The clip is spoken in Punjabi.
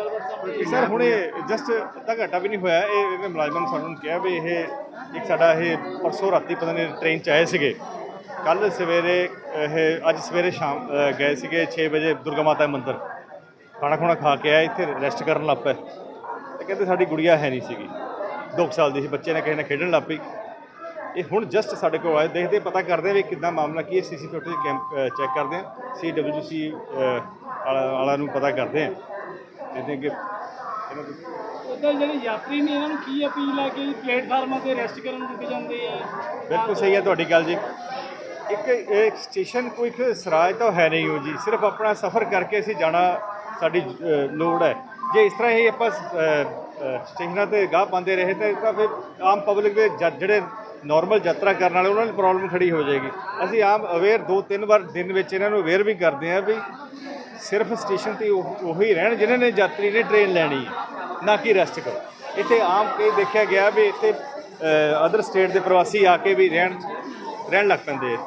ਗੱਲਬਾਤ ਸਾਹਮਣੇ ਸਰ ਹੁਣੇ ਜਸਟ ਅੱਧਾ ਘੰਟਾ ਵੀ ਨਹੀਂ ਹੋਇਆ। ਇਹ ਇਹਨੇ ਮੁਲਾਜ਼ਮਾਂ ਨੇ ਸਾਨੂੰ ਕਿਹਾ ਵੀ ਇਹ ਇੱਕ ਸਾਡਾ ਇਹ ਪਰਸੋਂ ਰਾਤੀ ਪਤਾ ਨਹੀਂ ਟ੍ਰੇਨ ਚ ਆਏ ਸੀਗੇ। ਕੱਲ ਸਵੇਰੇ ਇਹ ਅੱਜ ਸਵੇਰੇ ਸ਼ਾਮ ਅ, ਗਏ ਸੀਗੇ 6 ਵਜੇ ਦੁਰਗਾ ਮਾਤਾ ਦੇ ਮੰਦਿਰ। ਖਾਣਾ ਖੁਣਾ ਖਾ ਕੇ ਆਏ ਇੱਥੇ ਰੈਸਟ ਕਰਨ ਲੱਗ ਪਏ। ਤੇ ਕਹਿੰਦੇ ਸਾਡੀ ਗੁੜੀਆ ਹੈ ਨਹੀਂ ਸੀਗੀ। 2 ਸਾਲ ਦੀ ਸੀ ਬੱਚੇ ਨੇ ਕਿਸੇ ਨੇ ਖੇਡਣ ਲੱਗ ਪਈ। ਇਹ ਹੁਣ ਜਸਟ ਸਾਡੇ ਕੋਲ ਆਏ ਦੇਖਦੇ ਪਤਾ ਕਰਦੇ ਹਾਂ ਵੀ ਕਿੱਦਾਂ ਮਾਮਲਾ ਕੀ ਹੈ। ਸੀਸੀ ਫੁਟੇਜ ਕੈਂਪ ਚੈੱਕ ਕਰਦੇ ਆ ਸੀਡਬਲਯੂਸੀ ਵਾਲਾ ਨੂੰ ਪਤਾ ਕਰਦੇ ਆ ਇਹਦੇ ਅੱਗੇ ਇਹਨਾਂ ਦੇ ਉਧਰ ਜਿਹੜੇ ਯਾਤਰੀ ਨੇ ਇਹਨਾਂ ਨੂੰ ਕੀ ਅਪੀਲ ਹੈ ਕਿ ਪਲੇਟਫਾਰਮਾਂ ਤੇ ਰੈਸਟ ਕਰਨ ਰੁਕ ਜਾਂਦੇ ਆ? ਬਿਲਕੁਲ ਸਹੀ ਹੈ ਤੁਹਾਡੀ ਗੱਲ ਜੀ। ਇੱਕ ਇੱਕ ਸਟੇਸ਼ਨ ਕੋਈ ਇੱਕ ਸਰਾਜ ਤਾਂ ਹੈ ਨਹੀਂ ਹੋ ਜੀ। ਸਿਰਫ ਆਪਣਾ ਸਫ਼ਰ ਕਰਕੇ ਅਸੀਂ ਜਾਣਾ ਸਾਡੀ ਲੋੜ ਹੈ। ਜੇ ਇਸ ਤਰ੍ਹਾਂ ਹੀ ਆਪਾਂ ਸਟੇਸ਼ਨਾਂ ਤੇ ਗਾਹ ਪਾਉਂਦੇ ਰਹੇ ਤਾਂ ਤਾਂ ਫਿਰ ਆਮ ਪਬਲਿਕ ਦੇ ਜਿਹੜੇ ਨਾਰਮਲ ਯਾਤਰਾ ਕਰਨ ਵਾਲੇ ਉਹਨਾਂ ਨੂੰ ਪ੍ਰੋਬਲਮ ਖੜੀ ਹੋ ਜਾਏਗੀ। ਅਸੀਂ ਆਮ ਅਵੇਅਰ ਦੋ ਤਿੰਨ ਵਾਰ ਦਿਨ ਵਿੱਚ ਇਹਨਾਂ ਨੂੰ ਅਵੇਅਰ ਵੀ ਕਰਦੇ ਹਾਂ ਵੀ ਸਿਰਫ ਸਟੇਸ਼ਨ ਤੇ ਉਹ- ਉਹੀ ਰਹਿਣ ਜਿਨ੍ਹਾਂ ਨੇ ਯਾਤਰੀ ਨੇ ਟ੍ਰੇਨ ਲੈਣੀ। ਹੈ ਨਾ ਕਿ ਰੈਸਟ ਕਰੋ। ਇੱਥੇ ਆਮ ਕਈ ਦੇਖਿਆ ਗਿਆ ਵੀ ਇੱਥੇ ਅਦਰ ਸਟੇਟ ਦੇ ਪ੍ਰਵਾਸੀ ਆ ਕੇ ਵੀ ਰਹਿਣ ਰਹਿਣ ਲੱਗ ਪੈਂਦੇ ਆ